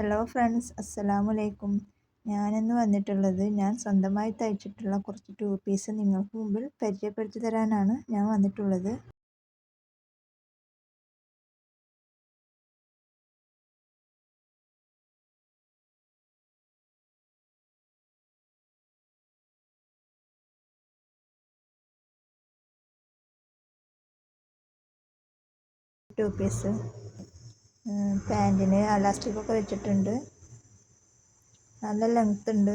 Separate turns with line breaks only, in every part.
Hello friends അസ്സലാമു അലൈക്കും ഞാനിന്ന് വന്നിട്ടുള്ളത് ഞാൻ സ്വന്തമായി തയ്ച്ചിട്ടുള്ള കുറച്ച് ടൂ പീസ് നിങ്ങൾക്ക് മുമ്പിൽ പരിചയപ്പെടുത്തി തരാനാണ് ഞാൻ വന്നിട്ടുള്ളത്. ടൂ പീസ് പാന്റിന് അലാസ്റ്റിക്കൊക്കെ വെച്ചിട്ടുണ്ട്. നല്ല ലെങ്ത് ഉണ്ട്.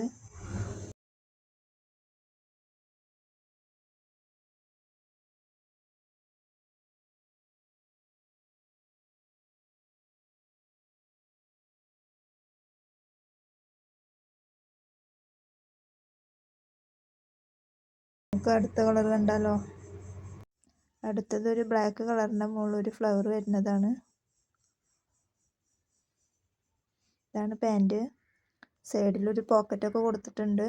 നമുക്ക് അടുത്ത കളർ കണ്ടാലോ? അടുത്തത് ഒരു ബ്ലാക്ക് കളറിന്റെ മുകളിൽ ഒരു ഫ്ലവർ വരുന്നതാണ്. ഇതാണ് പാൻറ് സൈഡിലൊരു പോക്കറ്റൊക്കെ കൊടുത്തിട്ടുണ്ട്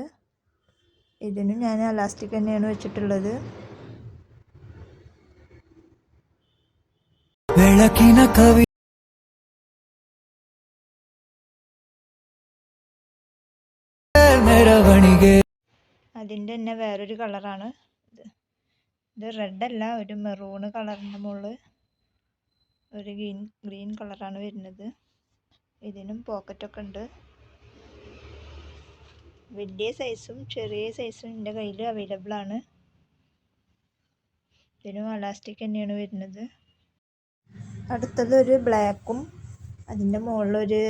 ഇതിനും ഞാൻ അലാസ്റ്റിക് തന്നെയാണ് വെച്ചിട്ടുള്ളത്
ಬೆಳಕಿನ ಕವಿ ಮೆರವಣಿಗೆ
അതിൻ്റെ തന്നെ വേറൊരു കളറാണ് ഇത് ഇത് റെഡല്ല ഒരു മെറൂണ് കളറിൻ്റെ മുകളിൽ ഒരു ഗ്രീൻ ഗ്രീൻ കളറാണ് വരുന്നത് ഇതിനും പോക്കറ്റൊക്കെ ഉണ്ട്. വലിയ സൈസും ചെറിയ സൈസും എന്റെ കയ്യിൽ അവൈലബിൾ ആണ്. ഇതിനും അലാസ്റ്റിക് തന്നെയാണ് വരുന്നത്. അടുത്തത് ഒരു ബ്ലാക്കും അതിന്റെ മുകളിലൊരു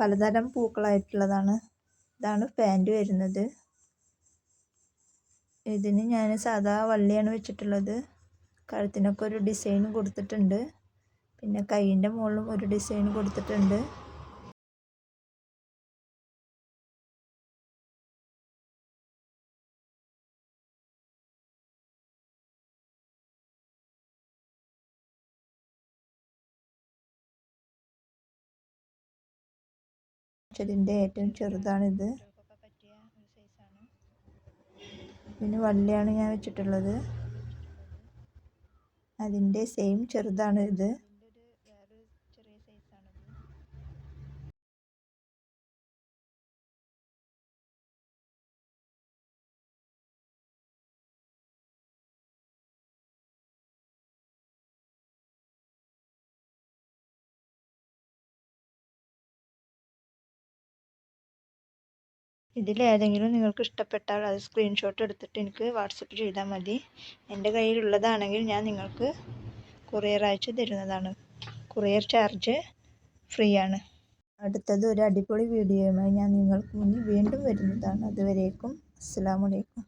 പലതരം പൂക്കളായിട്ടുള്ളതാണ്. ഇതാണ് പാന്റ് വരുന്നത്. ഇതിന് ഞാൻ സാധാ വള്ളിയാണ് വെച്ചിട്ടുള്ളത്. കഴുത്തിനൊക്കെ ഒരു ഡിസൈൻ കൊടുത്തിട്ടുണ്ട്. പിന്നെ കൈയിന്റെ മുകളിലും ഒരു ഡിസൈൻ കൊടുത്തിട്ടുണ്ട്. ഇതിന്റെ ഏറ്റവും ചെറുതാണിത്. പിന്നെ വള്ളിയാണ് ഞാൻ വെച്ചിട്ടുള്ളത്. അതിന്റെ സെയിം ചെറുതാണ് ഇത് ഇതിലേതെങ്കിലും നിങ്ങൾക്ക് ഇഷ്ടപ്പെട്ടാൽ അത് സ്ക്രീൻഷോട്ട് എടുത്തിട്ട് എനിക്ക് വാട്സപ്പ് ചെയ്താൽ മതി. എന്റെ കയ്യിലുള്ളതാണെങ്കിൽ ഞാൻ നിങ്ങൾക്ക് കൊറിയർ അയച്ച് തരുന്നതാണ്. കൊറിയർ ചാർജ് ഫ്രീ ആണ് അടുത്തത് ഒരു അടിപൊളി വീഡിയോയുമായി ഞാൻ നിങ്ങൾക്ക് മുന്നിൽ വീണ്ടും വരുന്നതാണ്. അതുവരേക്കും അസ്സാം വലൈക്കും